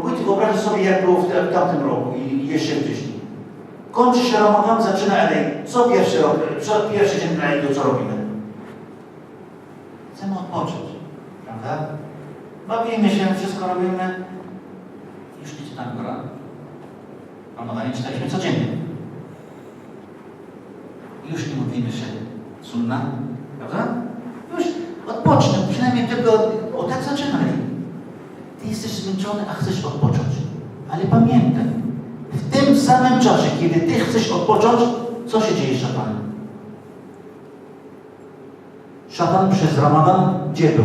Próbujcie wyobrazić sobie, jak było w, tamtym roku i jeszcze wcześniej. Kończy się Ramadan, zaczyna Elej. Co pierwszy rok, co pierwszy dzień na to co robimy? Chcemy odpocząć, prawda? Bawimy się, wszystko robimy. Już nie czytamy Koranu. Ramadanie czytaliśmy codziennie. Już nie mówimy się sunna, a chcesz odpocząć. Ale pamiętaj, w tym samym czasie, kiedy Ty chcesz odpocząć, co się dzieje z szatanem? Szatan przez Ramadan gdzie był?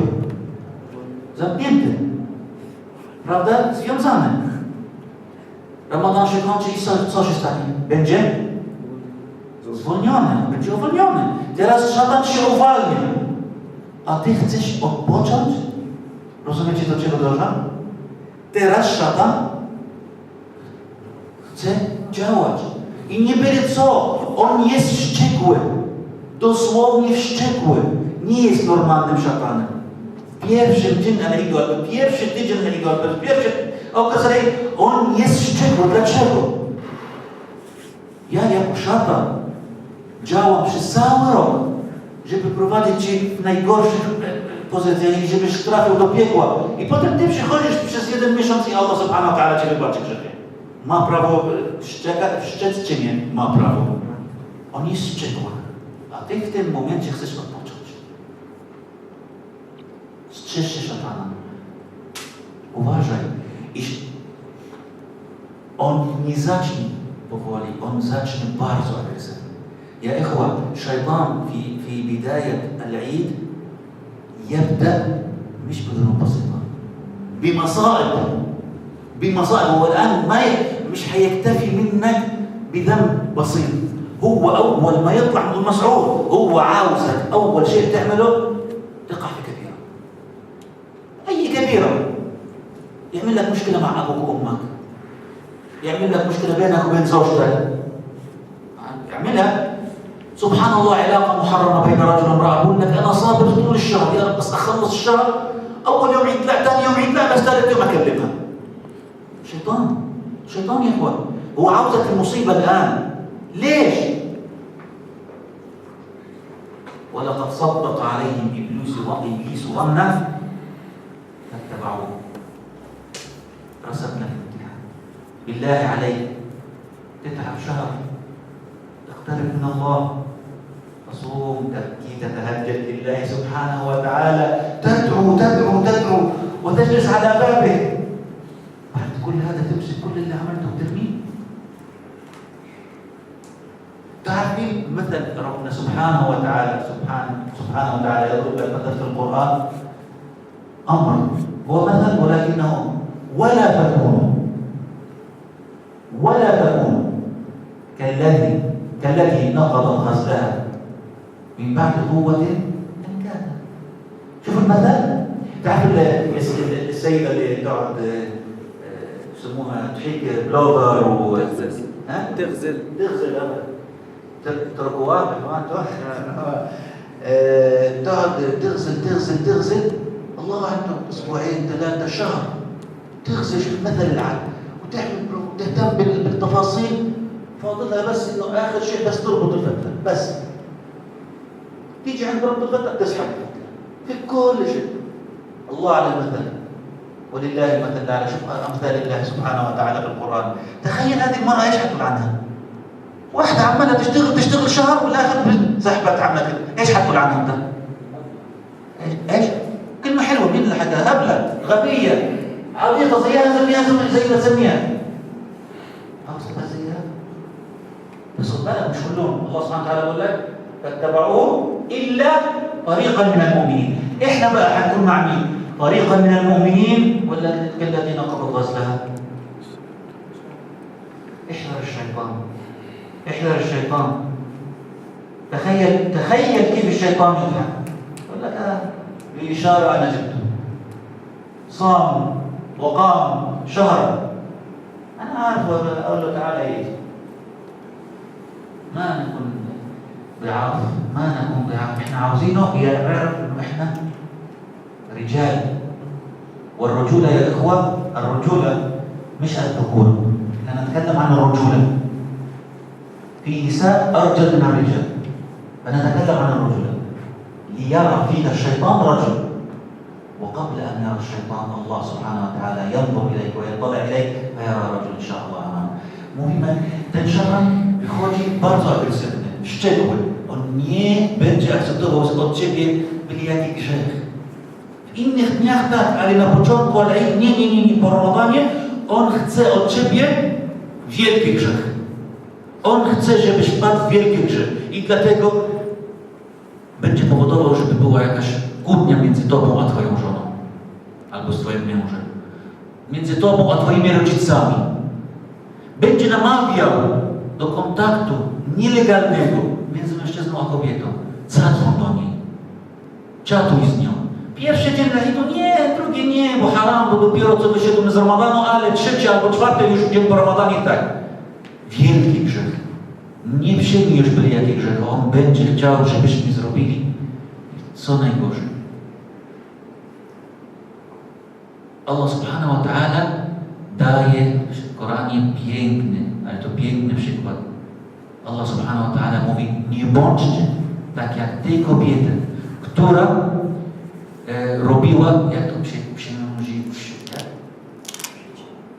Zamknięty. Prawda? Związany. Ramadan się kończy i co, co się stanie? Będzie? Zwolniony. Będzie uwolniony. Teraz szatan się uwalnia. A Ty chcesz odpocząć? Rozumiecie, do czego dążę? Teraz szatan chce działać. I nie byle co, on jest wściekły. Dosłownie wściekły. Nie jest normalnym szatanem. Pierwszy dzień Eligo, pierwszy tydzień Eligo, pierwszy okres on jest wściekły. Dlaczego? Ja jako szatan działam przez cały rok, żeby prowadzić Ci w najgorszych pozycję, i żebyś trafił do piekła. I potem ty przychodzisz przez jeden miesiąc i Allah subhanahu wa ta'ala cię wybaczy grzechy. Ma prawo, wszczeka, wszczec nie, ma prawo. On jest szczekły, a ty w tym momencie chcesz odpocząć. Strzeż się szatana. Uważaj, iż on nie zacznie powoli, on zacznie bardzo agresywnie. Ja ikhwa, szajtan w fi bidayat al aid يبدأ مش بذنوب بسيطة بمصائب بمصائب هو الآن ما مش هيكتفي منك بذنب بسيط هو أول ما يطلع من المصعود هو عاوزك أول شيء تعمله تقع في كبيرة أي كبيرة يعمل لك مشكلة مع أبوك وأمك يعمل لك مشكلة بينك وبين زوجتك يعملها سبحان الله علاقة محرمة بين رجل وامرأة بقول لك أنا صابر طول الشهر يا رب بس أخلص الشهر أول يوم عيد لا ثاني يوم عيد لا بس ثالث يوم أكلمها شيطان شيطان يا إخوان هو عاوزك المصيبه الآن ليش؟ ولقد صدق عليهم إبليس وإبليس ظنه فاتبعوه رسبنا في الامتحان بالله عليك تتعب شهر تقترب من الله تصوم تبكي تتهجد لله سبحانه وتعالى تدعو تدعو تدعو وتجلس على بابه بعد كل هذا تمسك كل اللي عملته وترميه تعرفين مثل ربنا سبحانه وتعالى سبحان سبحانه وتعالى يضرب المثل في القرآن أمر هو مثل ولكنه ولا تكونوا ولا تكونوا كالذي كالتي نقضت غزلها من بعد قوة أنكاثا شوف المثل تعرف السيدة اللي تقعد آه، يسموها تحيك بلوفر و تغزل تغزل آه. تركوها آه. تقعد تغزل تغزل تغزل الله عنده اسبوعين ثلاثه شهر تغزل المثل العام وتحمل وتهتم بالتفاصيل فاضلها بس انه اخر شيء بس تربط الفتله بس تيجي عند رب الغدر تسحب في كل شيء الله على المثل ولله المثل على شوف امثال الله سبحانه وتعالى في القران تخيل هذه المراه ايش حتقول عنها واحده عماله تشتغل تشتغل شهر والاخر سحبت عملت ايش حتقول عنها انت ايش كلمه حلوه مين اللي حكاها هبله غبيه عبيطه زيها سميها زي ما سميها اقصد زيها بس خد بالك مش كلهم الله سبحانه وتعالى يقول لك فاتبعوه إلا طريقا من المؤمنين إحنا بقى هنكون مع مين؟ طريقا من المؤمنين ولا كالذين قبض غزلها؟ احذر الشيطان احذر الشيطان تخيل تخيل كيف الشيطان يفهم يقول لك بإشارة آه، أنا جبته صام وقام شهر أنا عارف أقول له تعالى إيه ما نكون ضعاف ما نكون ضعاف احنا عاوزينه يعرف انه احنا رجال والرجوله يا اخوه الرجوله مش الذكور احنا نتكلم عن الرجوله في نساء ارجل من الرجال فنتكلم عن الرجوله ليرى فينا الشيطان رجل وقبل ان يرى الشيطان الله سبحانه وتعالى ينظر اليك ويطلع اليك فيرى رجل ان شاء الله امامه مهما تنشغل اخوتي برضه ارسل szczegóły. On nie będzie akceptował od Ciebie byle jaki grzech. W innych dniach tak, ale na początku ale nie, nie, nie, nie, porolowanie. On chce od Ciebie wielki grzech. On chce, żebyś wpadł w wielki grzech. I dlatego będzie powodował, żeby była jakaś kłótnia między Tobą a Twoją żoną. Albo z Twoim mężem. Między Tobą a Twoimi rodzicami. Będzie namawiał do kontaktu nielegalnego między mężczyzną a kobietą. Zadzwoń do niej. Czatuj z nią. Pierwszy dzień to nie, drugie nie, bo haram, bo dopiero co wyszedłem z Ramadanu, ale trzeci albo czwarty już dzień po Ramadanie tak. Wielki grzech. Nie już byle jakich grzech. On będzie chciał, żebyśmy zrobili co najgorzej. Allah subhanahu wa ta'ala daje w Koranie piękny, ale to piękny przykład. Allah subhanahu wa ta'ala mówi, nie bądźcie tak jak ty kobieta, która e, robiła, jak to przy, księży, tak?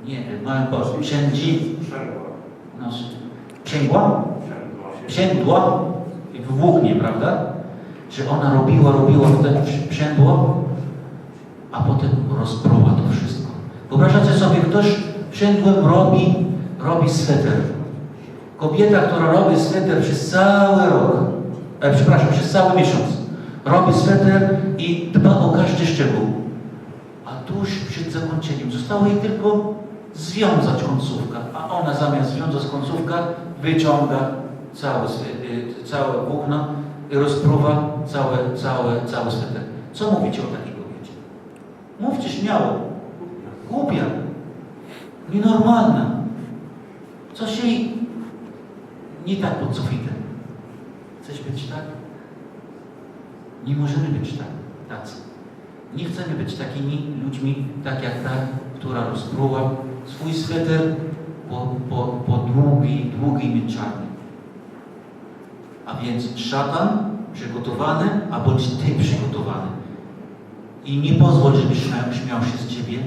nie, mają polskie, księdzi, no, księgła, w włóknie, prawda? Że ona robiła, robiła, wtedy przędło, a potem rozpruła to wszystko. Wyobrażacie sobie, ktoś szydłem robi, robi sweter. Kobieta, która robi sweter przez cały rok, e, przepraszam, przez cały miesiąc, robi sweter i dba o każdy szczegół. A tuż przed zakończeniem zostało jej tylko związać końcówka, a ona zamiast związać końcówka wyciąga całe, e, całe włókno i rozpruwa całe, całe, całe sweter. Co mówicie o takiej kobiecie? Mówcie śmiało, głupia, nienormalna, coś jej nie tak pod sufitem. Chcesz być tak? Nie możemy być tak, tacy. Nie chcemy być takimi ludźmi, tak jak ta, która rozpruła swój sweter po, po, po długiej, długiej mieczarni. A więc szatan przygotowany, a bądź ty przygotowany. I nie pozwól, żebyś śmiał, śmiał się z ciebie,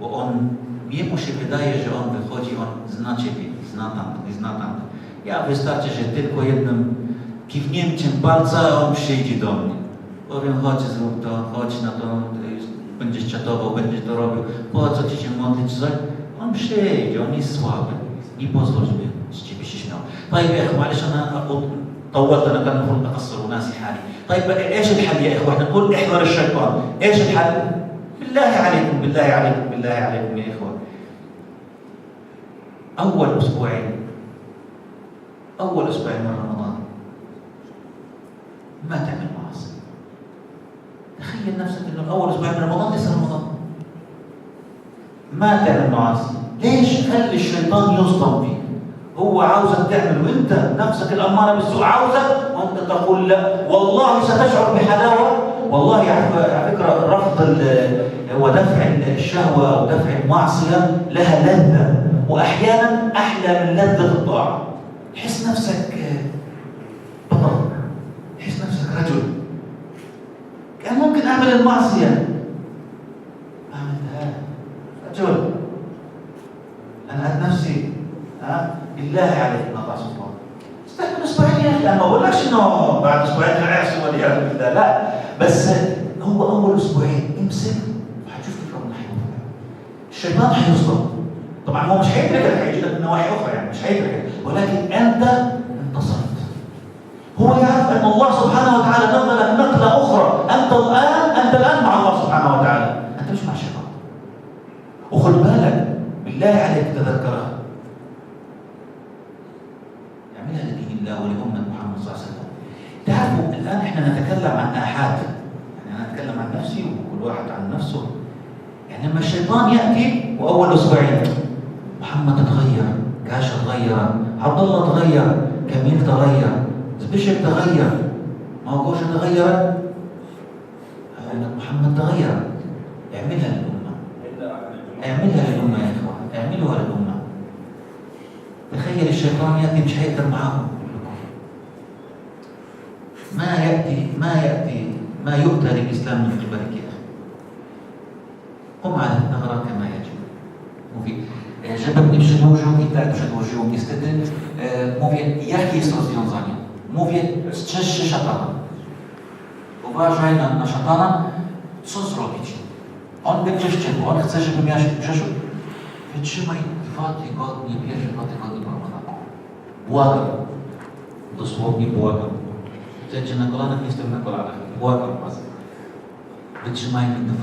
bo on, jemu się wydaje, że on wychodzi, on zna Ciebie, zna tamtych, zna tamto. Ja wystarczy, że tylko jednym kiwnięciem palca on przyjdzie do mnie. Powiem, chodź, zrób to, chodź na to, będziesz czatował, będziesz to robił, po co Ci się modlić, coś? On przyjdzie, on jest słaby i pozwól, żeby z Ciebie się śmiał. طيب يا اخوان معلش انا طولت انا كان المفروض اقصر وناسي حالي. طيب ايش الحل يا اخوان؟ نقول احذر الشيطان، ايش الحل؟ بالله عليكم بالله عليكم بالله عليكم يا إخوة أول أسبوعين أول أسبوعين من رمضان ما تعمل معاصي تخيل نفسك إنه أول أسبوعين من رمضان ليس رمضان ما تعمل معاصي ليش خلي الشيطان يصدم فيك هو عاوزك تعمل وانت نفسك الاماره بالسوء عاوزك وانت تقول لا والله ستشعر بحلاوه والله على فكره رفض ودفع الشهوه ودفع المعصيه لها لذه واحيانا احلى من لذه الطاعه تحس نفسك بطل تحس نفسك رجل كان ممكن اعمل المعصيه اعملها رجل انا عن نفسي ها بالله عليك نضع سلطان استنى اسبوعين لا ما بقولكش انه بعد اسبوعين هيحصل والعياذ بالله لا بس هو اول اسبوعين امسك وهتشوف كيف ربنا هيوفقك الشيطان هيصبر طبعا هو مش هيدرك الحقيقه من نواحي اخرى يعني مش هيدرك ولكن انت انتصرت هو يعرف عن نفسه يعني لما الشيطان ياتي واول اسبوعين محمد تغير كاشا تغير عبد الله تغير كميل تغير زبشك تغير ما جوش تغير محمد تغير اعملها للامه اعملها للامه يا اخوان اعملها للامه تخيل الشيطان ياتي مش هيقدر معاهم ما ياتي ما ياتي ما يؤتى للاسلام من قبل كده Pomal na Holankę najedzie. Mówi, e, żebym nie przedłużył i tak przedłużył. Niestety e, mówię, jakie jest rozwiązanie? Mówię, strzeż się szatana. Uważaj na, na szatana, co zrobić? On będzie wściekły, on chce, żebym miał się grzeszył. Wytrzymaj dwa tygodnie, pierwsze dwa tygodnie Bałkana. Błagam. Dosłownie błagam. Wszędzie na kolanach, jestem na kolanach. Błagam Was. Wytrzymajmy dwa